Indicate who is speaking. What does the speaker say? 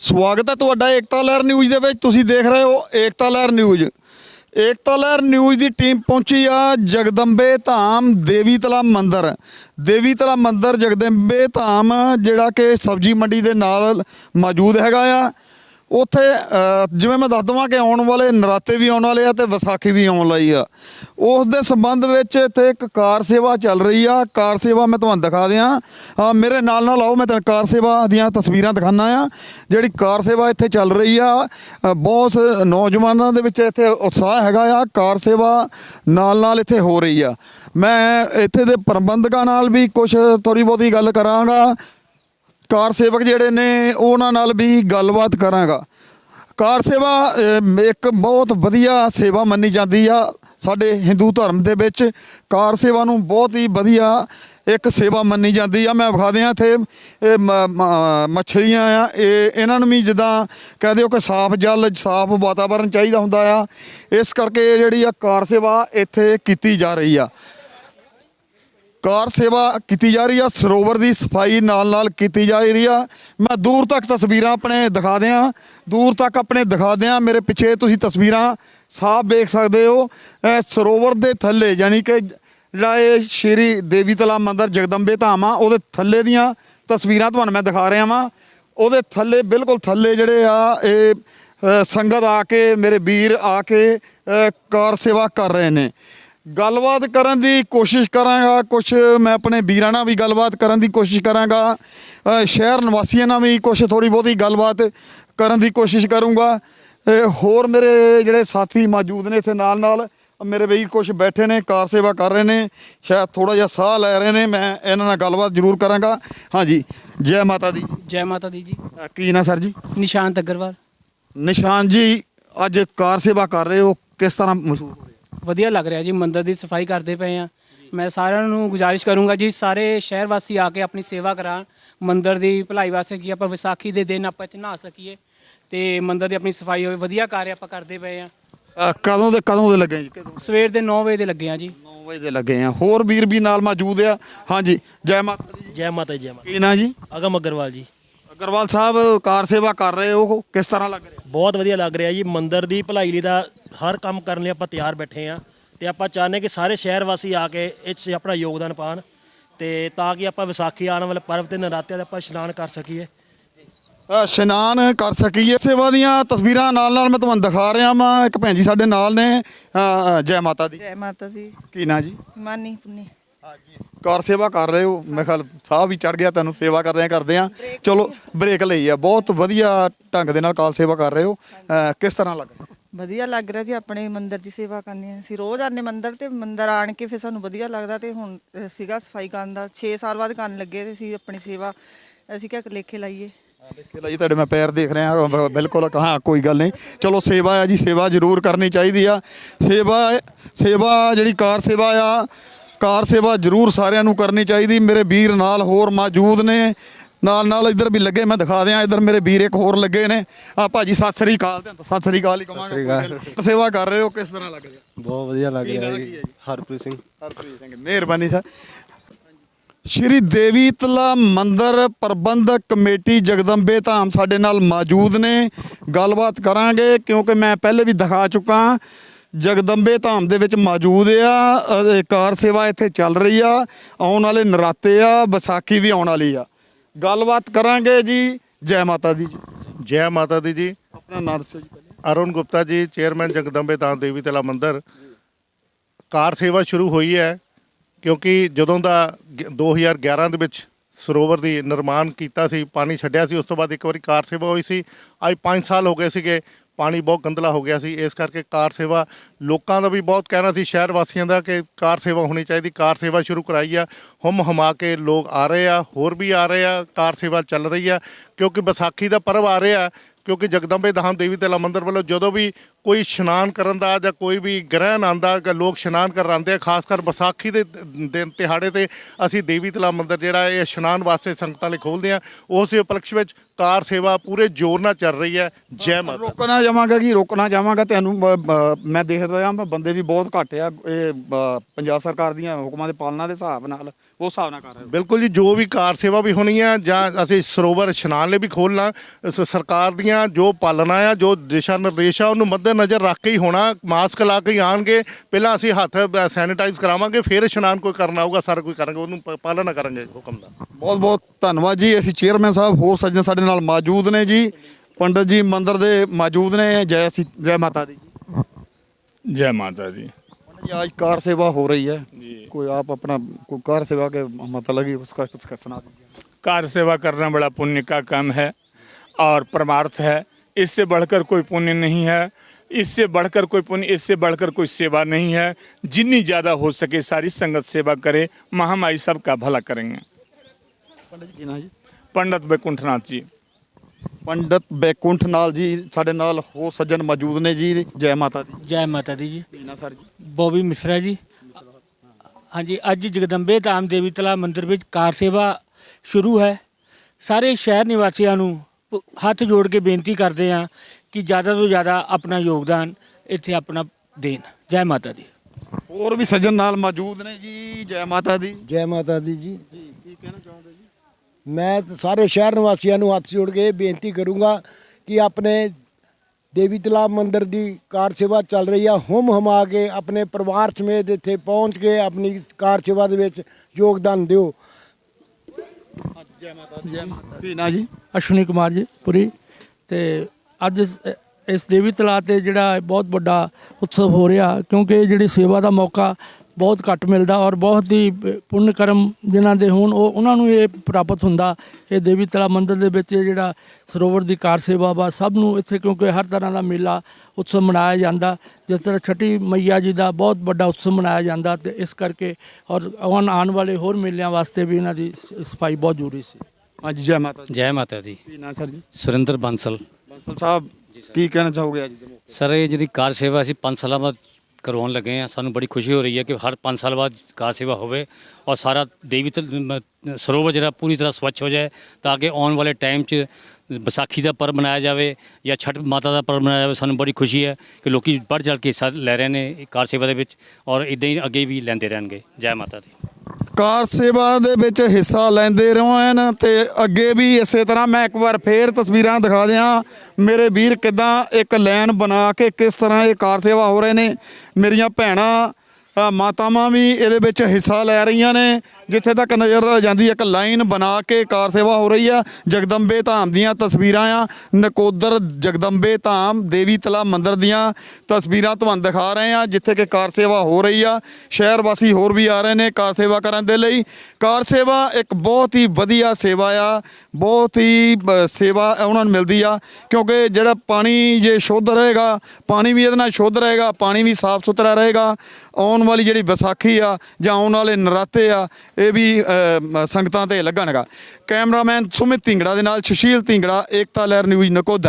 Speaker 1: ਸਵਾਗਤ ਹੈ ਤੁਹਾਡਾ ਏਕਤਾ ਲਹਿਰ ਨਿਊਜ਼ ਦੇ ਵਿੱਚ। ਤੁਸੀਂ ਦੇਖ ਰਹੇ ਹੋ ਏਕਤਾ ਲਹਿਰ ਨਿਊਜ਼। ਏਕਤਾ ਲਹਿਰ ਨਿਊਜ਼ ਦੀ ਟੀਮ ਪਹੁੰਚੀ ਆ ਜਗਦੰਬੇ ਧਾਮ ਦੇਵੀ ਤਲਾ ਮੰਦਿਰ। ਦੇਵੀ ਤਲਾ ਮੰਦਿਰ ਜਗਦੰਬੇ ਧਾਮ ਜਿਹੜਾ ਕਿ ਸਬਜੀ ਮੰਡੀ ਦੇ ਨਾਲ ਮੌਜੂਦ ਹੈਗਾ ਆ। ਉੱਥੇ ਜਿਵੇਂ ਮੈਂ ਦੱਸ ਦਵਾਂ ਕਿ ਆਉਣ ਵਾਲੇ, ਨਰਾਤੇ ਵੀ ਆਉਣ ਵਾਲੇ ਆ ਤੇ ਵਿਸਾਖੀ ਵੀ ਆਉਣ ਲਈ ਆ। ਉਸ ਦੇ ਸੰਬੰਧ ਵਿੱਚ ਇੱਥੇ ਇੱਕ ਕਾਰ ਸੇਵਾ ਚੱਲ ਰਹੀ ਆ। ਕਾਰ ਸੇਵਾ ਮੈਂ ਤੁਹਾਨੂੰ ਦਿਖਾ ਦਿਆਂ। ਮੇਰੇ ਨਾਲ ਨਾਲ ਆਓ, ਮੈਂ ਤੁਹਾਨੂੰ ਕਾਰ ਸੇਵਾ ਦੀਆਂ ਤਸਵੀਰਾਂ ਦਿਖਾਣਾ ਆ। ਜਿਹੜੀ ਕਾਰ ਸੇਵਾ ਇੱਥੇ ਚੱਲ ਰਹੀ ਆ ਬਹੁਤ ਸ- ਨੌਜਵਾਨਾਂ ਦੇ ਵਿੱਚ ਇੱਥੇ ਉਤਸ਼ਾਹ ਹੈਗਾ ਆ। ਕਾਰ ਸੇਵਾ ਨਾਲ ਨਾਲ ਇੱਥੇ ਹੋ ਰਹੀ ਆ। ਮੈਂ ਇੱਥੇ ਦੇ ਪ੍ਰਬੰਧਕਾਂ ਨਾਲ ਵੀ ਕੁਝ ਥੋੜੀ ਬਹੁਤੀ ਗੱਲ ਕਰਾਂਗਾ। ਕਾਰ ਸੇਵਕ ਜਿਹੜੇ ਨੇ, ਉਹਨਾਂ ਨਾਲ ਵੀ ਗੱਲਬਾਤ ਕਰਾਂਗਾ। ਕਾਰ ਸੇਵਾ ਇੱਕ ਬਹੁਤ ਵਧੀਆ ਸੇਵਾ ਮੰਨੀ ਜਾਂਦੀ ਆ ਸਾਡੇ ਹਿੰਦੂ ਧਰਮ ਦੇ ਵਿੱਚ। ਕਾਰ ਸੇਵਾ ਨੂੰ ਬਹੁਤ ਹੀ ਵਧੀਆ ਇੱਕ ਸੇਵਾ ਮੰਨੀ ਜਾਂਦੀ ਆ। ਮੈਂ ਵਿਖਾ ਦਿਆਂ ਇੱਥੇ, ਇਹ ਮ- ਮ- ਮੱਛਲੀਆਂ ਆ। ਇਹ, ਇਹਨਾਂ ਨੂੰ ਵੀ ਜਿੱਦਾਂ ਕਹਿ ਦਿਓ ਕਿ ਸਾਫ਼ ਜਲ, ਸਾਫ਼ ਵਾਤਾਵਰਣ ਚਾਹੀਦਾ ਹੁੰਦਾ ਆ। ਇਸ ਕਰਕੇ ਜਿਹੜੀ ਆ ਕਾਰ ਸੇਵਾ ਇੱਥੇ ਕੀਤੀ ਜਾ ਰਹੀ ਆ। ਕਾਰ ਸੇਵਾ ਕੀਤੀ ਜਾ ਰਹੀ ਆ, ਸਰੋਵਰ ਦੀ ਸਫ਼ਾਈ ਨਾਲ ਨਾਲ ਕੀਤੀ ਜਾ ਰਹੀ ਆ। ਮੈਂ ਦੂਰ ਤੱਕ ਤਸਵੀਰਾਂ ਆਪਣੇ ਦਿਖਾ ਦਿਆਂ, ਦੂਰ ਤੱਕ ਆਪਣੇ ਦਿਖਾ ਦਿਆਂ। ਮੇਰੇ ਪਿੱਛੇ ਤੁਸੀਂ ਤਸਵੀਰਾਂ ਸਾਫ਼ ਵੇਖ ਸਕਦੇ ਹੋ। ਸਰੋਵਰ ਦੇ ਥੱਲੇ ਯਾਨੀ ਕਿ ਜਿਹੜਾ ਇਹ ਸ਼੍ਰੀ ਦੇਵੀ ਤਲਾ ਮੰਦਰ ਜਗਦੰਬੇ ਧਾਮ ਆ, ਉਹਦੇ ਥੱਲੇ ਦੀਆਂ ਤਸਵੀਰਾਂ ਤੁਹਾਨੂੰ ਮੈਂ ਦਿਖਾ ਰਿਹਾ ਵਾਂ। ਉਹਦੇ ਥੱਲੇ, ਬਿਲਕੁਲ ਥੱਲੇ ਜਿਹੜੇ ਆ, ਇਹ ਸੰਗਤ ਆ ਕੇ, ਮੇਰੇ ਵੀਰ ਆ ਕੇ ਕਾਰ ਸੇਵਾ ਕਰ ਰਹੇ ਨੇ। ਗੱਲਬਾਤ ਕਰਨ ਦੀ ਕੋਸ਼ਿਸ਼ ਕਰਾਂਗਾ ਕੁਝ ਮੈਂ ਆਪਣੇ ਵੀਰਾਂ ਨਾਲ ਵੀ ਗੱਲਬਾਤ ਕਰਨ ਦੀ ਕੋਸ਼ਿਸ਼ ਕਰਾਂਗਾ ਸ਼ਹਿਰ ਨਿਵਾਸੀਆਂ ਨਾਲ ਵੀ ਕੁਝ ਥੋੜੀ ਬਹੁਤੀ ਗੱਲਬਾਤ ਕਰਨ ਦੀ ਕੋਸ਼ਿਸ਼ ਕਰੂੰਗਾ। ਹੋਰ ਮੇਰੇ ਜਿਹੜੇ ਸਾਥੀ ਮੌਜੂਦ ਨੇ ਇੱਥੇ ਨਾਲ ਨਾਲ ਮੇਰੇ ਵੀਰ ਕੁਝ ਬੈਠੇ ਨੇ ਕਾਰ ਸੇਵਾ ਕਰ ਰਹੇ ਨੇ ਸ਼ਾਇਦ ਥੋੜਾ ਜਿਹਾ ਸਾਹ ਲੈ ਰਹੇ ਨੇ ਮੈਂ ਇਹਨਾਂ ਨਾਲ ਗੱਲਬਾਤ ਜ਼ਰੂਰ ਕਰਾਂਗਾ। ਹਾਂਜੀ ਜੈ ਮਾਤਾ ਦੀ।
Speaker 2: ਜੈ ਮਾਤਾ ਦੀ ਜੀ।
Speaker 1: ਕੀ ਨਾ ਸਰ ਜੀ?
Speaker 2: ਨਿਸ਼ਾਂਤ ਅਗਰਵਾਲ।
Speaker 1: ਨਿਸ਼ਾਨ ਜੀ ਅੱਜ ਕਾਰ ਸੇਵਾ ਕਰ ਰਹੇ ਹੋ ਕਿਸ ਤਰ੍ਹਾਂ ਮਹਿਸੂਸ
Speaker 2: ਵਧੀਆ ਲੱਗ ਰਿਹਾ ਜੀ ਮੰਦਿਰ ਦੀ ਸਫ਼ਾਈ ਕਰਦੇ ਪਏ ਆ ਮੈਂ ਸਾਰਿਆਂ ਨੂੰ ਗੁਜ਼ਾਰਿਸ਼ ਕਰੂੰਗਾ ਜੀ ਸਾਰੇ ਸ਼ਹਿਰ ਵਾਸੀ ਆ ਕੇ ਆਪਣੀ ਸੇਵਾ ਕਰਾਉਣ ਮੰਦਿਰ ਦੀ ਭਲਾਈ ਵਾਸਤੇ ਕੀ ਆਪਾਂ ਵਿਸਾਖੀ ਦੇ ਦਿਨ ਆਪਾਂ ਇੱਥੇ ਨਹਾ ਸਕੀਏ ਤੇ ਮੰਦਿਰ ਦੀ ਆਪਣੀ ਸਫ਼ਾਈ ਹੋਵੇ। ਵਧੀਆ ਕਾਰਜ ਆਪਾਂ ਕਰਦੇ ਪਏ ਆ
Speaker 1: ਕਦੋਂ ਦੇ ਕਦੋਂ ਦੇ ਲੱਗੇ ਜੀ? ਕਦੋਂ?
Speaker 2: ਸਵੇਰ ਦੇ 9 ਵਜੇ ਦੇ ਲੱਗੇ ਆ ਜੀ।
Speaker 1: 9 ਵਜੇ ਦੇ ਲੱਗੇ ਆ ਹੋਰ ਵੀਰ ਵੀ ਨਾਲ ਮੌਜੂਦ ਆ। ਹਾਂਜੀ ਜੈ ਮਾਤਾ ਦੀ।
Speaker 3: ਜੈ ਮਾਤਾ ਦੀ ਜੈ ਮਾਤਾ
Speaker 1: ਕੀ ਨਾਂ ਜੀ?
Speaker 3: ਅਗਮ ਅਗਰਵਾਲ ਜੀ।
Speaker 1: ਅਗਰਵਾਲ ਸਾਹਿਬ ਕਾਰ ਸੇਵਾ ਕਰ ਰਹੇ ਹੋ? ਕਿਸ ਤਰ੍ਹਾਂ ਲੱਗ ਰਿਹਾ?
Speaker 3: ਬਹੁਤ ਵਧੀਆ ਲੱਗ ਰਿਹਾ ਜੀ। ਮੰਦਿਰ ਦੀ ਭਲਾਈ ਲਈ ਤਾਂ ਹਰ ਕੰਮ ਕਰਨ ਲਈ ਆਪਾਂ ਤਿਆਰ ਬੈਠੇ ਆ ਤੇ ਆਪਾਂ ਚਾਹੁੰਦੇ ਕਿ ਸਾਰੇ ਸ਼ਹਿਰ ਵਾਸੀ ਆ ਕੇ ਇਹ 'ਚ ਆਪਣਾ ਯੋਗਦਾਨ ਪਾਣ ਤੇ ਤਾਂ ਕਿ ਆਪਾਂ ਵਿਸਾਖੀ ਆਉਣ ਵਾਲੇ ਪਰਵ ਤੇ ਨਰਾਤਿਆਂ ਦੇ ਆਪਾਂ ਇਸ਼ਨਾਨ ਕਰ ਸਕੀਏ।
Speaker 1: ਅ, ਇਸ਼ਨਾਨ ਕਰ ਸਕੀਏ। ਸੇਵਾ ਦੀਆਂ ਤਸਵੀਰਾਂ ਨਾਲ ਨਾਲ ਮੈਂ ਤੁਹਾਨੂੰ ਦਿਖਾ ਰਿਹਾ ਵਾਂ। ਇੱਕ ਭੈਣ ਜੀ ਸਾਡੇ ਨਾਲ ਨੇ। ਅ, ਜੈ ਮਾਤਾ ਦੀ।
Speaker 4: ਜੈ ਮਾਤਾ ਦੀ।
Speaker 1: ਕੀ ਨਾਂ ਜੀ?
Speaker 4: ਮਾਨੀ ਪੁੰਨੀ।
Speaker 1: ਕਾਰ ਸੇਵਾ ਕਰ ਰਹੇ ਹੋ। ਮੈਂ ਖਿਆਲ ਸਾਹ ਵੀ ਚੜ ਗਿਆ ਤੁਹਾਨੂੰ ਸੇਵਾ ਕਰਦੇ ਆ ਕਰਦੇ ਆ ਚਲੋ ਬ੍ਰੇਕ ਲਈ ਆ। ਬਹੁਤ ਵਧੀਆ ਢੰਗ ਦੇ ਨਾਲ ਕਾਰ ਸੇਵਾ ਕਰ ਰਹੇ ਹੋ। ਕਿਸ ਤਰ੍ਹਾਂ ਲੱਗ ਰਿਹਾ?
Speaker 4: ਵਧੀਆ ਲੱਗ ਰਿਹਾ ਜੀ ਆਪਣੇ ਮੰਦਿਰ ਦੀ ਸੇਵਾ ਕਰਨੀ ਹੈ। ਅਸੀਂ ਰੋਜ਼ ਆਨੇ ਮੰਦਿਰ ਤੇ ਮੰਦਿਰ ਆਣ ਕੇ ਫਿਰ ਸਾਨੂੰ ਵਧੀਆ ਲੱਗਦਾ ਤੇ ਹੁਣ ਅ, ਸੀਗਾ ਸਫ਼ਾਈ ਕਰਨ ਦਾ। 6 ਸਾਲ ਬਾਅਦ ਕਰਨ ਲੱਗੇ ਤੇ ਅਸੀਂ ਆਪਣੀ ਸੇਵਾ ਅਸੀਂ ਕਿਹਾ ਲੇਖੇ ਲਾਈਏ।
Speaker 1: ਦੇਖੇ ਲਈ ਤੁਹਾਡੇ ਮੈਂ ਪੈਰ ਦੇਖ ਰਿਹਾ ਬ- ਬਿਲਕੁਲ ਕਹਾ ਕੋਈ ਗੱਲ ਨਹੀਂ। ਚਲੋ ਸੇਵਾ ਆ ਜੀ ਸੇਵਾ ਜ਼ਰੂਰ ਕਰਨੀ ਚਾਹੀਦੀ ਆ। ਸੇਵਾ ਸੇਵਾ ਜਿਹੜੀ ਕਾਰ ਸੇਵਾ ਆ ਕਾਰ ਸੇਵਾ ਜ਼ਰੂਰ ਸਾਰਿਆਂ ਨੂੰ ਕਰਨੀ ਚਾਹੀਦੀ। ਮੇਰੇ ਵੀਰ ਨਾਲ ਹੋਰ ਮੌਜੂਦ ਨੇ। ਨਾਲ ਨਾਲ ਇੱਧਰ ਵੀ ਲੱਗੇ ਮੈਂ ਦਿਖਾ ਦਿਆਂ ਇੱਧਰ ਮੇਰੇ ਵੀਰ ਇੱਕ ਹੋਰ ਲੱਗੇ ਨੇ। ਆ ਭਾਜੀ ਸਤਿ ਸ੍ਰੀ ਅਕਾਲ ਤੇ ਸਤਿ ਸ੍ਰੀ ਅਕਾਲ ਹੀ ਕਵਾਂਗੇ। ਸੇਵਾ ਕਰ ਰਹੇ ਹੋ ਕਿਸ ਤਰ੍ਹਾਂ ਲੱਗ ਰਿਹਾ?
Speaker 5: ਬਹੁਤ ਵਧੀਆ ਲੱਗ ਰਿਹਾ ਜੀ? ਹਰਪ੍ਰੀਤ ਸਿੰਘ।
Speaker 1: ਹਰਪ੍ਰੀਤ ਸਿੰਘ ਮਿਹਰਬਾਨੀ ਸਰ। ਸ਼੍ਰੀ ਦੇਵੀ ਤਲਾ ਮੰਦਿਰ ਪ੍ਰਬੰਧਕ ਕਮੇਟੀ ਜਗਦੰਬੇ ਧਾਮ ਸਾਡੇ ਨਾਲ ਮੌਜੂਦ ਨੇ। ਗੱਲਬਾਤ ਕਰਾਂਗੇ ਕਿਉਂਕਿ ਮੈਂ ਪਹਿਲੇ ਵੀ ਦਿਖਾ ਚੁੱਕਾ। ਜਗਦੰਬੇ ਧਾਮ ਦੇ ਵਿੱਚ ਮੌਜੂਦ ਆ ਅ, ਕਾਰ ਸੇਵਾ ਇੱਥੇ ਚੱਲ ਰਹੀ ਆ ਆਉਣ ਵਾਲੇ ਨਰਾਤੇ ਆ ਵਿਸਾਖੀ ਵੀ ਆਉਣ ਵਾਲੀ ਆ। ਗੱਲਬਾਤ ਕਰਾਂਗੇ ਜੀ ਜੈ ਮਾਤਾ ਦੀ ਜੀ।
Speaker 6: ਜੈ ਮਾਤਾ ਦੀ ਜੀ।
Speaker 1: ਆਪਣਾ ਨਾਮ ਦੱਸੋ ਜੀ ਪਹਿਲੇ।
Speaker 6: ਅਰੁਣ ਗੁਪਤਾ ਜੀ ਚੇਅਰਮੈਨ ਜਗਦੰਬੇ ਧਾਮ ਦੇਵੀ ਤਲਾ ਮੰਦਿਰ। ਕਾਰ ਸੇਵਾ ਸ਼ੁਰੂ ਹੋਈ ਹੈ ਕਿਉਂਕਿ ਜਦੋਂ ਦਾ ਗ- 2011 ਦੇ ਵਿੱਚ ਸਰੋਵਰ ਦੀ ਨਿਰਮਾਣ ਕੀਤਾ ਸੀ ਪਾਣੀ ਛੱਡਿਆ ਸੀ ਉਸ ਤੋਂ ਬਾਅਦ ਇੱਕ ਵਾਰੀ ਕਾਰ ਸੇਵਾ ਹੋਈ ਸੀ। ਅੱਜ 5 ਸਾਲ ਹੋ ਗਏ ਸੀਗੇ ਪਾਣੀ ਬਹੁਤ ਗੰਦਲਾ ਹੋ ਗਿਆ ਸੀ, ਇਸ ਕਰਕੇ ਕਾਰ ਸੇਵਾ ਲੋਕਾਂ ਦਾ ਵੀ ਬਹੁਤ ਕਹਿਣਾ ਸੀ, ਸ਼ਹਿਰ ਵਾਸੀਆਂ ਦਾ ਕਿ ਕਾਰ ਸੇਵਾ ਹੋਣੀ ਚਾਹੀਦੀ, ਕਾਰ ਸੇਵਾ ਸ਼ੁਰੂ ਕਰਾਈ ਆ ਹਮ ਹਮਾ ਕੇ ਲੋਕ ਆ ਰਹੇ ਆ, ਹੋਰ ਵੀ ਆ ਰਹੇ ਆ, ਕਾਰ ਸੇਵਾ ਚੱਲ ਰਹੀ ਆ, ਕਿਉਂਕਿ ਵਿਸਾਖੀ ਦਾ ਪਰਵ ਆ ਰਿਹਾ, ਕਿਉਂਕਿ ਜਗਦੰਬੇ ਧਾਮ ਦੇਵੀ ਤੇਲਾ ਮੰਦਿਰ ਵੱਲੋਂ ਜਦੋਂ ਵੀ ਕੋਈ ਇਸ਼ਨਾਨ ਕਰਨ ਦਾ ਜਾਂ ਕੋਈ ਵੀ ਗ੍ਰਹਿਣ ਆਂਦਾ ਕਿ ਲੋਕ ਇਸ਼ਨਾਨ ਕਰਨ ਆਉਂਦੇ ਆ ਖਾਸ ਕਰ ਵਿਸਾਖੀ ਦੇ ਦਿਨ ਦਿਹਾੜੇ ਤੇ ਅਸੀਂ ਦੇਵੀ ਤਲਾ ਮੰਦਿਰ ਜਿਹੜਾ ਇਹ ਇਸ਼ਨਾਨ ਵਾਸਤੇ ਸੰਗਤਾਂ ਲਈ ਖੋਲ੍ਹਦੇ ਆ ਉਸ ਉਪਲਕਸ਼ ਵਿੱਚ ਕਾਰ ਸੇਵਾ ਪੂਰੇ ਜ਼ੋਰ ਨਾਲ ਚੱਲ ਰਹੀ ਹੈ। ਜੈ ਮਾਤਾ
Speaker 1: ਰੋਕਣਾ ਜਾਵਾਂਗਾ ਕਿ ਰੋਕਣਾ ਜਾਵਾਂਗਾ। ਤੁਹਾਨੂੰ ਮੈਂ ਦੇਖਦਾ ਹਾਂ ਬੰਦੇ ਵੀ ਬਹੁਤ ਘੱਟ ਆ। ਇਹ ਪੰਜਾਬ ਸਰਕਾਰ ਦੀਆਂ ਹੁਕਮਾਂ ਦੇ ਪਾਲਣਾ ਦੇ ਹਿਸਾਬ ਨਾਲ ਉਸ ਹਿਸਾਬ ਨਾਲ ਕਰ ਰਹੇ।
Speaker 6: ਬਿਲਕੁਲ ਜੀ ਜੋ ਵੀ ਕਾਰ ਸੇਵਾ ਵੀ ਹੋਣੀ ਆ ਜਾਂ ਅਸੀਂ ਸਰੋਵਰ ਇਸ਼ਨਾਨ ਲਈ ਵੀ ਖੋਲਣਾ ਸਰਕਾਰ ਦੀਆਂ ਜੋ ਪਾਲਣਾ ਆ ਜੋ ਦਿਸ਼ਾ ਨਿਰਦੇਸ਼ ਆ ਉਹਨੂੰ ਮੱਦੇ ਨਜ਼ਰ ਰੱਖ ਕੇ ਹੀ ਹੋਣਾ ਮਾਸਕ ਲਾ ਕੇ ਹੀ ਆਣਗੇ ਪਹਿਲਾਂ ਅਸੀਂ ਹੱਥ ਸੈਨੀਟਾਈਜ਼ ਕਰਾਵਾਂਗੇ ਫਿਰ ਇਸ਼ਨਾਨ ਕੋਈ ਕਰਨਾ ਹੋਊਗਾ ਸਾਰਾ ਕੋਈ ਕਰਾਂਗੇ ਉਹਨੂੰ ਪ- ਪਾਲਣਾ ਕਰਾਂਗੇ ਹੁਕਮ ਦਾ
Speaker 1: ਬਹੁਤ ਬਹੁਤ ਧੰਨਵਾਦ ਜੀ ਅਸੀਂ ਚੇਅਰਮੈਨ ਸਾਹਿਬ ਹੋਰ ਸੱਜਣ ਸਾਡੇ ਨਾਲ ਮੌਜੂਦ ਨੇ ਜੀ ਪੰਡਤ ਜੀ ਮੰਦਿਰ ਦੇ ਮੌਜੂਦ ਨੇ ਜੈ ਅਸੀਂ ਜੈ ਮਾਤਾ ਦੀ
Speaker 5: जय माता दी
Speaker 1: पंडित जी आज कार सेवा हो रही है
Speaker 5: जी।
Speaker 1: कोई आप अपना कोई कार सेवा के मतलब ही उसका कुछ सुना दीजिए
Speaker 5: कार सेवा करना बड़ा पुण्य का काम है और परमार्थ है इससे बढ़कर कोई पुण्य नहीं है इससे बढ़कर कोई पुण्य इससे बढ़कर कोई सेवा नहीं है जितनी ज़्यादा हो सके सारी संगत सेवा करे महामाई सबका भला करेंगे
Speaker 1: ਪੰਡਤ ਜੀ ਕੀ ਨਾਂ ਜੀ
Speaker 5: पंडित वैकुंठनाथ जी
Speaker 1: ਪੰਡਤ ਬੈਕੁੰਠ ਨਾਲ ਜੀ ਸਾਡੇ ਨਾਲ ਹੋਰ ਸੱਜਣ ਮੌਜੂਦ ਨੇ ਜੀ ਜੈ ਮਾਤਾ ਦੀ
Speaker 7: ਜੈ ਮਾਤਾ ਦੀ ਜੀ
Speaker 1: ਕੀ ਨਾਂ ਸਰ ਜੀ
Speaker 7: ਬੋਬੀ ਮਿਸਰਾ ਜੀ ਹਾਂਜੀ ਅੱਜ ਜਗਦੰਬੇ ਧਾਮ ਦੇਵੀ ਤਲਾ ਮੰਦਿਰ ਵਿੱਚ ਕਾਰ ਸੇਵਾ ਸ਼ੁਰੂ ਹੈ ਸਾਰੇ ਸ਼ਹਿਰ ਨਿਵਾਸੀਆਂ ਨੂੰ ਪ- ਹੱਥ ਜੋੜ ਕੇ ਬੇਨਤੀ ਕਰਦੇ ਹਾਂ ਕਿ ਜ਼ਿਆਦਾ ਤੋਂ ਜ਼ਿਆਦਾ ਆਪਣਾ ਯੋਗਦਾਨ ਇੱਥੇ ਆਪਣਾ ਦੇਣ। ਜੈ ਮਾਤਾ ਦੀ।
Speaker 1: ਹੋਰ ਵੀ ਸੱਜਣ ਨਾਲ ਮੌਜੂਦ ਨੇ ਜੀ ਜੈ ਮਾਤਾ ਦੀ।
Speaker 8: ਜੈ ਮਾਤਾ ਦੀ ਜੀ।
Speaker 1: ਜੀ ਕੀ ਕਹਿਣਾ ਚਾਹੁੰਦੇ ਜੀ?
Speaker 8: ਮੈਂ ਤਾਂ ਸਾਰੇ ਸ਼ਹਿਰ ਨਿਵਾਸੀਆਂ ਨੂੰ ਹੱਥ ਜੋੜ ਕੇ ਇਹ ਬੇਨਤੀ ਕਰੂੰਗਾ ਕਿ ਆਪਣੇ ਦੇਵੀ ਤਲਾਬ ਮੰਦਿਰ ਦੀ ਕਾਰ ਸੇਵਾ ਚੱਲ ਰਹੀ ਆ। ਹੁਮ ਹਮਾ ਕੇ ਆਪਣੇ ਪਰਿਵਾਰ ਸਮੇਤ ਇੱਥੇ ਪਹੁੰਚ ਕੇ ਆਪਣੀ ਕਾਰ ਸੇਵਾ ਦੇ ਵਿੱਚ ਯੋਗਦਾਨ ਦਿਓ।
Speaker 1: ਜੈ ਮਾਤਾ ਦੀ। ਜੈ ਮਾਤਾ ਜੀ?
Speaker 9: ਅਸ਼ਵਨੀ ਕੁਮਾਰ ਜੀ ਪੁਰੀ। ਤੇ ਅੱਜ ਇਸ- ਦੇਵੀ ਤਲਾਅ ਤੇ ਜਿਹੜਾ ਬਹੁਤ ਵੱਡਾ ਉਤਸਵ ਹੋ ਰਿਹਾ ਕਿਉਂਕਿ ਇਹ ਜਿਹੜੀ ਸੇਵਾ ਦਾ ਮੌਕਾ ਬਹੁਤ ਘੱਟ ਮਿਲਦਾ ਔਰ ਬਹੁਤ ਹੀ ਪੁੰਨ ਕਰਮ ਜਿਨ੍ਹਾਂ ਦੇ ਹੋਣ ਉਹ ਉਹਨਾਂ ਨੂੰ ਇਹ ਪ੍ਰਾਪਤ ਹੁੰਦਾ। ਇਹ ਦੇਵੀ ਤਲਾਅ ਮੰਦਿਰ ਦੇ ਵਿੱਚ ਇਹ ਜਿਹੜਾ ਸਰੋਵਰ ਦੀ ਕਾਰ ਸੇਵਾ ਵਾ ਸਭ ਨੂੰ ਇੱਥੇ ਕਿਉਂਕਿ ਹਰ ਤਰ੍ਹਾਂ ਦਾ ਮੇਲਾ ਉਤਸਵ ਮਨਾਇਆ ਜਾਂਦਾ। ਜਿਸ ਤਰ੍ਹਾਂ ਛठी ਮਈਆ ਜੀ ਦਾ ਬਹੁਤ ਵੱਡਾ ਉਤਸਵ ਮਨਾਇਆ ਜਾਂਦਾ ਤੇ ਇਸ ਕਰਕੇ ਔਰ ਆਉਣ ਆਉਣ ਵਾਲੇ ਹੋਰ ਮੇਲਿਆਂ ਵਾਸਤੇ ਵੀ ਇਹਨਾਂ ਦੀ ਸਫ਼ਾਈ ਬਹੁਤ ਜ਼ਰੂਰੀ ਸੀ।
Speaker 1: ਹਾਂਜੀ ਜੈ ਮਾਤਾ
Speaker 10: ਜੈ। ਮਾਤਾ ਦੀ
Speaker 1: ਕੀ ਨਾਂ ਸਰ ਜੀ?
Speaker 10: ਸੁਰਿੰਦਰ ਬੰਸਲ।
Speaker 1: ਬੰਸਲ ਸਾਹਿਬ, ਕੀ ਕਹਿਣਾ ਚਾਹੋਗੇ ਅੱਜ ਦੇ ਮੌਕੇ?
Speaker 10: ਸਰ, ਇਹ ਜਿਹੜੀ ਕਾਰ ਸੇਵਾ ਅਸੀਂ 5 ਸਾਲਾਂ ਬਾਅਦ ਕਰਵਾਉਣ ਲੱਗੇ ਆ ਸਾਨੂੰ ਬੜੀ ਖੁਸ਼ੀ ਹੋ ਰਹੀ ਹੈ ਕਿ ਹਰ 5 ਸਾਲ ਬਾਅਦ ਕਾਰ ਸੇਵਾ ਹੋਵੇ ਔਰ ਸਾਰਾ ਦੇਵੀ ਤਲ- ਮ- ਸਰੋਵਰ ਜਿਹੜਾ ਪੂਰੀ ਤਰ੍ਹਾਂ ਸਵੱਛ ਹੋ ਜਾਏ ਤਾਂ ਕਿ ਆਉਣ ਵਾਲੇ ਟਾਈਮ 'ਚ ਵਿਸਾਖੀ ਦਾ ਪਰਬ ਮਨਾਇਆ ਜਾਵੇ ਜਾਂ ਛਠ ਮਾਤਾ ਦਾ ਪਰਬ ਮਨਾਇਆ ਜਾਵੇ, ਸਾਨੂੰ ਬੜੀ ਖੁਸ਼ੀ ਹੈ ਕਿ ਲੋਕੀ ਵੱਧ ਚੜ੍ਹ ਕੇ ਹਿੱਸਾ ਲੈ ਰਹੇ ਨੇ ਇਹ ਕਾਰ ਸੇਵਾ ਦੇ ਵਿੱਚ ਔਰ ਇਦਾਂ ਹੀ ਅੱਗੇ ਵੀ ਲੈਂਦੇ ਰਹਿਣਗੇ। ਜੈ ਮਾਤਾ ਦੀ।
Speaker 1: ਕਾਰ ਸੇਵਾ ਦੇ ਵਿੱਚ ਹਿੱਸਾ ਲੈਂਦੇ ਰਹਿਣ ਤੇ ਅੱਗੇ ਵੀ ਇਸੇ ਤਰ੍ਹਾਂ ਮੈਂ ਇੱਕ ਵਾਰ ਫੇਰ ਤਸਵੀਰਾਂ ਦਿਖਾ ਦਿਆਂ। ਮੇਰੇ ਵੀਰ ਕਿਦਾਂ ਇੱਕ ਲਾਈਨ ਬਣਾ ਕੇ ਕਿਸ ਤਰ੍ਹਾਂ ਇਹ ਕਾਰ ਸੇਵਾ ਹੋ ਰਹੇ ਨੇ। ਮੇਰੀਆਂ ਭੈਣਾਂ ਮਾਤਾਵਾਂ ਵੀ ਇਹਦੇ ਵਿੱਚ ਹਿੱਸਾ ਲੈ ਰਹੀਆਂ ਨੇ, ਜਿੱਥੇ ਤੱਕ ਨਜ਼ਰ ਜਾਂਦੀ ਇੱਕ ਲਾਈਨ ਬਣਾ ਕੇ ਕਾਰ ਸੇਵਾ ਹੋ ਰਹੀ ਆ ਜਗਦੰਬੇ ਧਾਮ ਦੀਆਂ ਤਸਵੀਰਾਂ ਆ। ਨਕੋਦਰ ਜਗਦੰਬੇ ਧਾਮ ਦੇਵੀ ਤਲਾ ਮੰਦਿਰ ਦੀਆਂ ਤਸਵੀਰਾਂ ਤੁਹਾਨੂੰ ਦਿਖਾ ਰਹੇ ਆ ਜਿੱਥੇ ਕਿ ਕਾਰ ਸੇਵਾ ਹੋ ਰਹੀ ਆ। ਸ਼ਹਿਰ ਵਾਸੀ ਹੋਰ ਵੀ ਆ ਰਹੇ ਨੇ ਕਾਰ ਸੇਵਾ ਕਰਨ ਦੇ ਲਈ। ਕਾਰ ਸੇਵਾ ਇੱਕ ਬਹੁਤ ਹੀ ਵਧੀਆ ਸੇਵਾ ਆ। ਬਹੁਤ ਹੀ ਸੇਵਾ ਉਹਨਾਂ ਨੂੰ ਮਿਲਦੀ ਆ, ਕਿਉਂਕਿ ਜਿਹੜਾ ਪਾਣੀ ਜੇ ਸ਼ੁੱਧ ਰਹੇਗਾ, ਪਾਣੀ ਵੀ ਇਹਦੇ ਨਾਲ ਸ਼ੁੱਧ ਰਹੇਗਾ, ਪਾਣੀ ਵੀ ਸਾਫ਼ ਸੁਥਰਾ ਰਹੇਗਾ। ਆਉਣ ਵਾਲੀ ਜਿਹੜੀ ਵਿਸਾਖੀ ਆ ਜਾਂ ਆਉਣ ਵਾਲੇ ਨਰਾਤੇ ਆ, ਇਹ ਵੀ ਸੰਗਤਾਂ ਤੇ ਲੱਗਣਗਾ। ਕੈਮਰਾਮੈਨ ਸੁਮਿਤ ਢਿੰਗੜਾ ਦੇ ਨਾਲ ਸੁਸ਼ੀਲ ਢਿੰਗੜਾ, ਏਕਤਾ ਲਹਿਰ ਨਿਊਜ਼ ਨਕੋਦਰ।